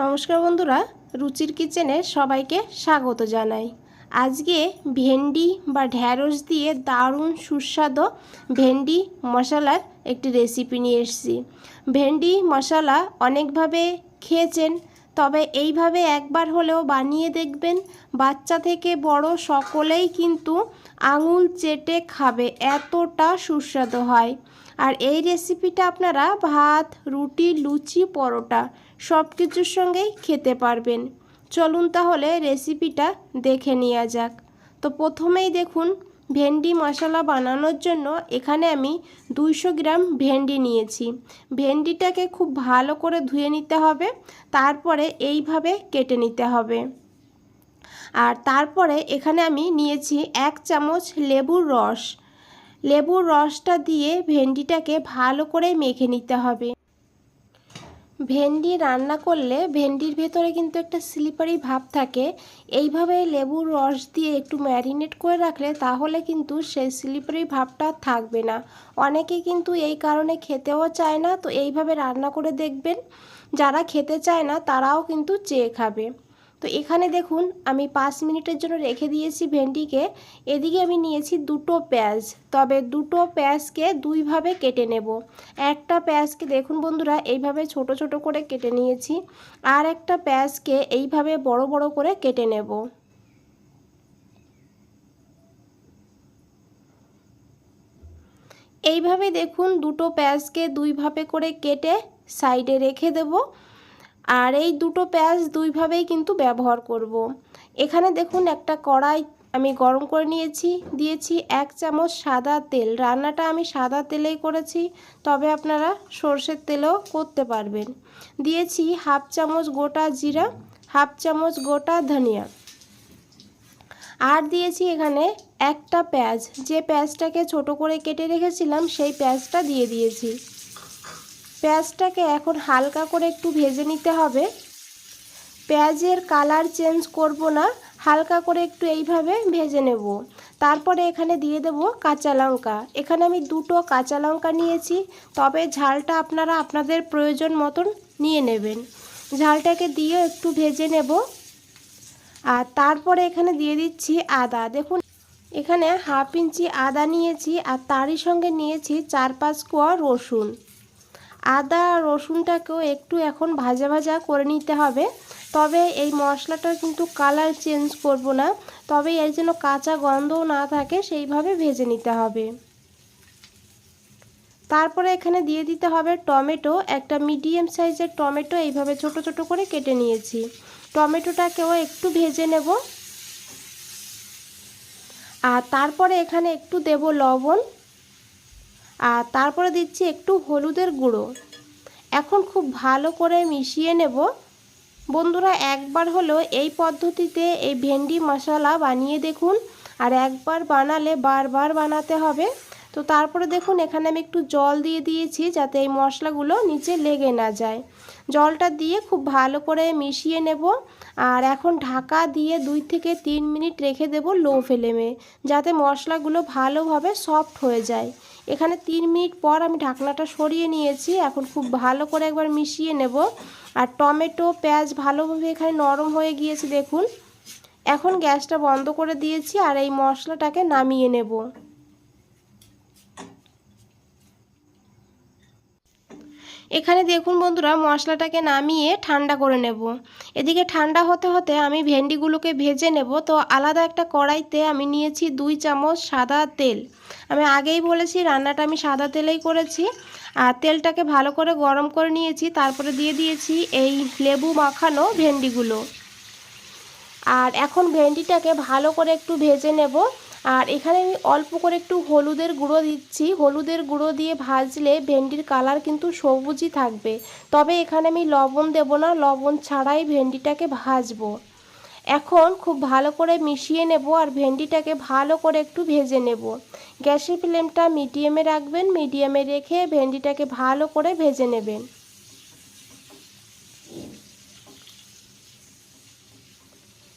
নমস্কার বন্ধুরা, রুচির কিচেনে সবাইকে স্বাগত জানাই। আজকে ভেন্ডি বা ঢ্যাঁড়স দিয়ে দারুণ সুস্বাদু ভেন্ডি মশলার একটি রেসিপি নিয়ে এসেছি। ভেন্ডি মশলা অনেকভাবে খেয়েছেন, তবে এইভাবে একবার হলেও বানিয়ে দেখবেন, বাচ্চা থেকে বড় সকলেই কিন্তু আঙুল চেটে খাবে, এতটা সুস্বাদু হয়। আর এই রেসিপিটা আপনারা ভাত, রুটি, লুচি, পরোটা সব কিছুর সঙ্গেই খেতে পারবেন। চলুন তাহলে রেসিপিটা দেখে নেওয়া যাক। তো প্রথমেই দেখুন, ভেন্ডি মশলা বানানোর জন্য এখানে আমি দুইশো গ্রাম ভেন্ডি নিয়েছি। ভেন্ডিটাকে খুব ভালো করে ধুয়ে নিতে হবে, তারপরে এইভাবে কেটে নিতে হবে। আর তারপরে এখানে আমি নিয়েছি এক চামচ লেবুর রস। লেবুর রসটা দিয়ে ভেন্ডিটাকে ভালো করে মেখে নিতে হবে। ভেন্ডি রান্না করলে ভেন্ডির ভেতরে কিন্তু একটা স্লিপারি ভাব থাকে। এইভাবে লেবুর রস দিয়ে একটু ম্যারিনেট করে রাখলে তাহলে কিন্তু সেই স্লিপারি ভাবটা থাকবে না। অনেকে কিন্তু এই কারণে খেতেও চায় না, তো এইভাবে রান্না করে দেখবেন। যারা খেতে চায় না তারাও কিন্তু চেয়ে খাবে। তো এখানে দেখুন, আমি পাঁচ মিনিটের জন্য রেখে দিয়েছি ভেন্ডিকে। এদিকে আমি নিয়েছি দুটো পেঁয়াজ। তবে দুটো পেঁয়াজকে দুইভাবে কেটে নেব। একটা পেঁয়াজকে দেখুন বন্ধুরা, এইভাবে ছোট ছোট করে কেটে নিয়েছি। আর একটা পেঁয়াজকে এইভাবে বড় বড় করে কেটে নেব। এইভাবে দেখুন, দুটো পেঁয়াজকে দুইভাবে করে কেটে সাইডে রেখে দেবো। আর এই দুটো পেঁয়াজ দুইভাবেই কিন্তু ব্যবহার করব। এখানে দেখুন একটা কড়াই আমি গরম করে নিয়েছি, দিয়েছি এক চামচ সাদা তেল। রান্নাটা আমি সাদা তেলেই করেছি, তবে আপনারা সর্ষের তেলেও করতে পারবেন। দিয়েছি হাফ চামচ গোটা জিরা, হাফ চামচ গোটা ধনিয়া। আর দিয়েছি এখানে একটা পেঁয়াজ। যে পেঁয়াজটাকে ছোট করে কেটে রেখেছিলাম, সেই পেঁয়াজটা দিয়ে দিয়েছি। পেঁয়াজটাকে এখন হালকা করে একটু ভেজে নিতে হবে। পেঁয়াজের কালার চেঞ্জ করব না, হালকা করে একটু এইভাবে ভেজে নেব। তারপরে এখানে দিয়ে দেব কাঁচা লঙ্কা। এখানে আমি দুটো কাঁচা লঙ্কা নিয়েছি, তবে ঝালটা আপনারা আপনাদের প্রয়োজন মতন নিয়ে নেবেন। ঝালটাকে দিয়ে একটু ভেজে নেব। আর তারপরে এখানে দিয়ে দিচ্ছি আদা। দেখুন, এখানে হাফ ইঞ্চি আদা নিয়েছি আর তারই সঙ্গে নিয়েছি চার পাঁচ কোয়া রসুন। আদা, রসুনটাকেও একটু এখন ভাজা ভাজা করে নিতে হবে। তবে এই মশলাটার কিন্তু কালার চেঞ্জ করব না। তবে এর যেন কাঁচা গন্ধও না থাকে, সেইভাবে ভেজে নিতে হবে। তারপরে এখানে দিয়ে দিতে হবে টমেটো। একটা মিডিয়াম সাইজের টমেটো এইভাবে ছোট ছোট করে কেটে নিয়েছি। টমেটোটাকেও একটু ভেজে নেব। আর তারপরে এখানে একটু দেব লবণ। আর তারপরে দিচ্ছি একটু হলুদের গুঁড়ো। এখন খুব ভালো করে মিশিয়ে নেব। বন্ধুরা, একবার হলো এই পদ্ধতিতে এই ভেন্ডি মশলা বানিয়ে দেখুন। আর একবার বানালে বারবার বানাতে হবে। তো তারপরে দেখুন, এখানে আমি একটু জল দিয়ে দিয়েছি যাতে এই মশলাগুলো নিচে লেগে না যায়। জলটা দিয়ে খুব ভালো করে মিশিয়ে নেব। আর এখন ঢাকা দিয়ে দুই থেকে তিন মিনিট রেখে দেব লো ফ্লেমে, যাতে মশলাগুলো ভালোভাবে সফট হয়ে যায়। এখানে তিন মিনিট পর আমি ঢাকনাটা সরিয়ে নিয়েছি। এখন খুব ভালো করে একবার মিশিয়ে নেব। আর টমেটো, পেঁয়াজ ভালোভাবে এখানে নরম হয়ে গিয়েছে, দেখুন। এখন গ্যাসটা বন্ধ করে দিয়েছি আর এই মশলাটাকে নামিয়ে নেব। এখানে দেখুন বন্ধুরা, মশলাটাকে নামিয়ে ঠান্ডা করে নেব। এদিকে ঠান্ডা হতে হতে আমি ভেন্ডিগুলোকে ভেজে নেব। তো আলাদা একটা কড়াইতে আমি নিয়েছি দুই চামচ সাদা তেল। আমি আগেই বলেছি, রান্নাটা আমি সাদা তেলেই করেছি। আর তেলটাকে ভালো করে গরম করে নিয়েছি, তারপরে দিয়ে দিয়েছি এই লেবু মাখানো ভেন্ডিগুলো। আর এখন ভেন্ডিটাকে ভালো করে একটু ভেজে নেব। আর এখানে আমি অল্প করে একটু হলুদের গুঁড়ো দিচ্ছি। হলুদের গুঁড়ো দিয়ে ভাজলে ভেন্ডির কালার কিন্তু সবুজই থাকবে। তবে এখানে আমি লবণ দেব না, লবণ ছাড়াই ভেন্ডিটাকে ভাজবো। এখন খুব ভালো করে মিশিয়ে নেব আর ভেন্ডিটাকে ভালো করে একটু ভেজে নেব। গ্যাসের ফ্লেমটা মিডিয়ামে রাখবেন, মিডিয়ামে রেখে ভেন্ডিটাকে ভালো করে ভেজে নেবেন।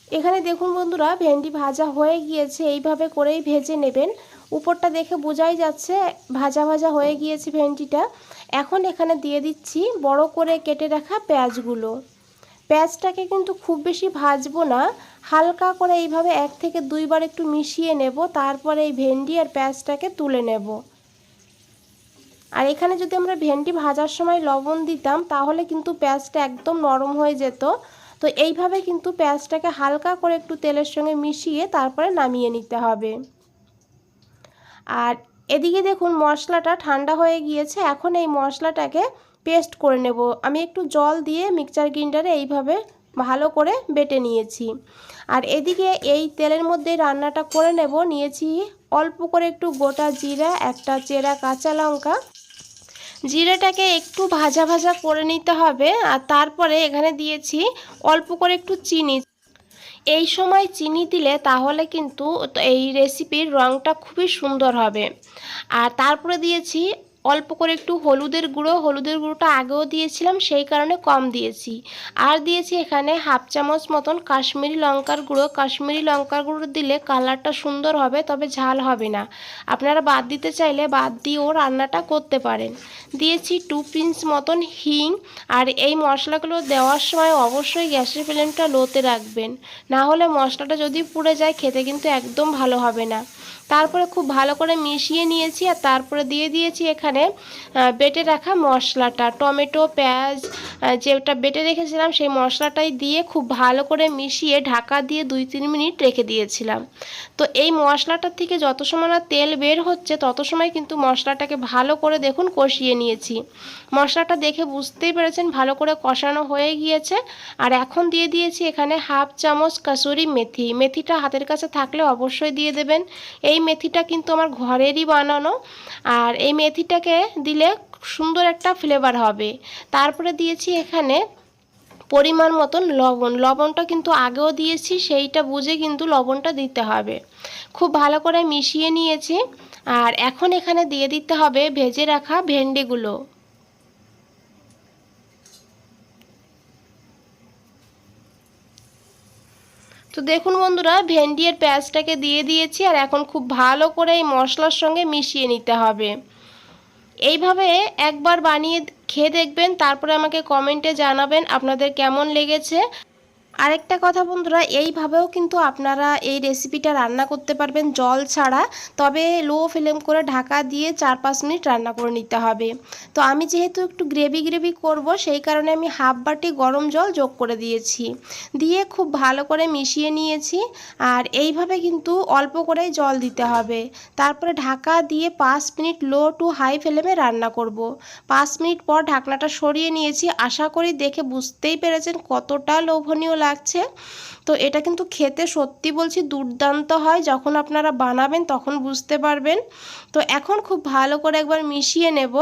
এখানে দেখুন বন্ধুরা, ভেন্ডি ভাজা হয়ে গিয়েছে, এইভাবে করেই ভেজে নেবেন। উপরটা দেখে বোঝাই যাচ্ছে, ভাজা ভাজা হয়ে গিয়েছে ভেন্ডিটা। এখন এখানে দিয়ে দিচ্ছি বড় করে কেটে রাখা পেঁয়াজগুলো। পেঁয়াজটাকে কিন্তু খুব বেশি ভাজবো না। হালকা করে এইভাবে এক থেকে দুইবার একটু মিশিয়ে নেব, তারপরে এই ভেন্ডি আর পেঁয়াজটাকে তুলে নেব। আর এখানে যদি আমরা ভেন্ডি ভাজার সময় লবণ দিতাম, তাহলে কিন্তু পেঁয়াজটা একদম নরম হয়ে যেত। তো এইভাবে কিন্তু পেঁয়াজটাকে হালকা করে একটু তেলের সঙ্গে মিশিয়ে তারপরে নামিয়ে নিতে হবে। আর এদিকে দেখুন মশলাটা ঠান্ডা হয়ে গিয়েছে, এখন এই মশলাটাকে পেস্ট করে নেব। আমি একটু জল দিয়ে মিক্সচার গ্রিন্ডারে এইভাবে ভালো করে বেটে নিয়েছি। আর এদিকে এই তেলের মধ্যে রান্নাটা করে নেব। নিয়েছি অল্প করে একটু গোটা জিরা, একটা চেরা কাঁচা লঙ্কা। জিরাটাকে একটু ভাজা ভাজা করে নিতে হবে। আর তারপরে এখানে দিয়েছি অল্প করে একটু চিনি। এই সময় চিনি দিলে তাহলে কিন্তু এই রেসিপির রঙটা খুবই সুন্দর হবে। আর তারপরে দিয়েছি অল্প করে একটু হলুদের গুঁড়ো, হলুদের গুঁড়োটা আগেও দিয়েছিলাম, সেই কারণে কম দিয়েছি। আর দিয়েছি এখানে হাফ চামচ মতন কাশ্মীরি লঙ্কার গুঁড়ো। কাশ্মীরি লঙ্কার গুঁড়ো দিলে কালারটা সুন্দর হবে, তবে ঝাল হবে না। আপনারা বাদ দিতে চাইলে বাদ দিয়েও রান্নাটা করতে পারেন। দিয়েছি টু পিঞ্চ মতন হিং, আর এই মশলাগুলো দেওয়ার সময় অবশ্যই গ্যাসের ফ্লেমটা লোতে রাখবেন। না হলে মশলাটা যদি পুড়ে যায়, খেতে কিন্তু একদম ভালো হবে না। তারপরে খুব ভালো করে মিশিয়ে নিয়েছি আর তারপরে দিয়ে দিয়েছি এখানে বেটে রাখা মশলাটা। টমেটো, পেঁয়াজ যেটা বেটে রেখেছিলাম সেই মশলাটাই দিয়ে খুব ভালো করে মিশিয়ে ঢাকা দিয়ে দুই তিন মিনিট রেখে দিয়েছিলাম। তো এই মশলাটার থেকে যত সময় না তেল বের হচ্ছে, তত সময় কিন্তু মশলাটাকে ভালো করে দেখুন কষিয়ে নিয়েছি। মশলাটা দেখে বুঝতেই পেরেছেন ভালো করে কষানো হয়ে গিয়েছে। আর এখন দিয়ে দিয়েছি এখানে হাফ চামচ কাসুরি মেথি। মেথিটা হাতের কাছে থাকলে অবশ্যই দিয়ে দেবেন। এই মেথিটা কিন্তু আমার ঘরেরই বানানো। আর এই মেথিটাকে দিলে সুন্দর একটা ফ্লেভার হবে। তারপরে দিয়েছি এখানে পরিমাণ মতন লবণ। লবণটা কিন্তু আগেও দিয়েছি, সেইটা বুঝে কিন্তু লবণটা দিতে হবে। খুব ভালো করে মিশিয়ে নিয়েছি। আর এখন এখানে দিয়ে দিতে হবে ভেজে রাখা ভেন্ডিগুলো। তো দেখুন বন্ধুরা, ভেন্ডি আর পেঁয়াজটাকে দিয়ে দিয়েছি আর এখন খুব ভালো করে এই মশলার সঙ্গে মিশিয়ে নিতে হবে। এইভাবে একবার বানিয়ে খেয়ে দেখবেন, তারপরে আমাকে কমেন্টে জানাবেন আপনাদের কেমন লেগেছে। আরেকটা কথা বন্ধুরা, এইভাবেও কিন্তু আপনারা এই রেসিপিটা রান্না করতে পারবেন জল ছাড়া। তবে লো ফ্লেম করে ঢাকা দিয়ে চার পাঁচ মিনিট রান্না করে নিতে হবে। তো আমি যেহেতু একটু গ্রেভি গ্রেভি করব, সেই কারণে আমি হাফ বাটি গরম জল যোগ করে দিয়েছি। দিয়ে খুব ভালো করে মিশিয়ে নিয়েছি। আর এইভাবে কিন্তু অল্প করেই জল দিতে হবে। তারপরে ঢাকা দিয়ে পাঁচ মিনিট লো টু হাই ফ্লেমে রান্না করব। পাঁচ মিনিট পর ঢাকনাটা সরিয়ে নিয়েছি। আশা করি দেখে বুঝতেই পেরেছেন কতটা লোভনীয় লাগছে তো এটা কিন্তু খেতে সত্যি বলছি দুর্দান্ত হয়। যখন আপনারা বানাবেন তখন বুঝতে পারবেন। তো এখন খুব ভালো করে একবার মিশিয়ে নেব।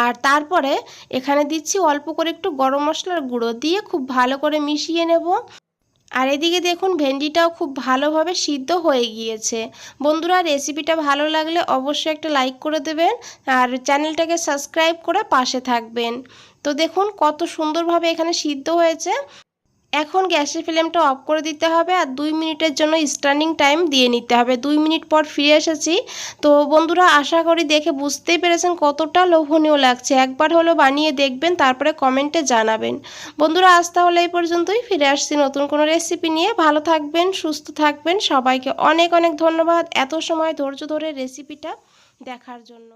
আর তারপরে এখানে দিচ্ছি অল্প করে একটু গরম মশলার গুঁড়ো দিয়ে খুব ভালো করে মিশিয়ে নেব। আর এদিকে দেখুন ভেন্ডিটাও খুব ভালোভাবে সিদ্ধ হয়ে গিয়েছে। বন্ধুরা, রেসিপিটা ভালো লাগলে অবশ্যই একটা লাইক করে দেবেন। আর চ্যানেলটাকে সাবস্ক্রাইব করে পাশে থাকবেন। তো দেখুন কত সুন্দরভাবে এখানে সিদ্ধ হয়েছে। এখন গ্যাসের ফ্লেমটা অফ করে দিতে হবে আর দুই মিনিটের জন্য স্ট্যান্ডিং টাইম দিয়ে নিতে হবে। দুই মিনিট পর ফিরে এসেছি। তো বন্ধুরা, আশা করি দেখে বুঝতেই পেরেছেন কতটা লোভনীয় লাগছে। একবার হলো বানিয়ে দেখবেন, তারপরে কমেন্টে জানাবেন। বন্ধুরা, আজ তাহলে এই পর্যন্তই। ফিরে আসছি নতুন কোনো রেসিপি নিয়ে। ভালো থাকবেন, সুস্থ থাকবেন। সবাইকে অনেক অনেক ধন্যবাদ এত সময় ধৈর্য ধরে রেসিপিটা দেখার জন্য।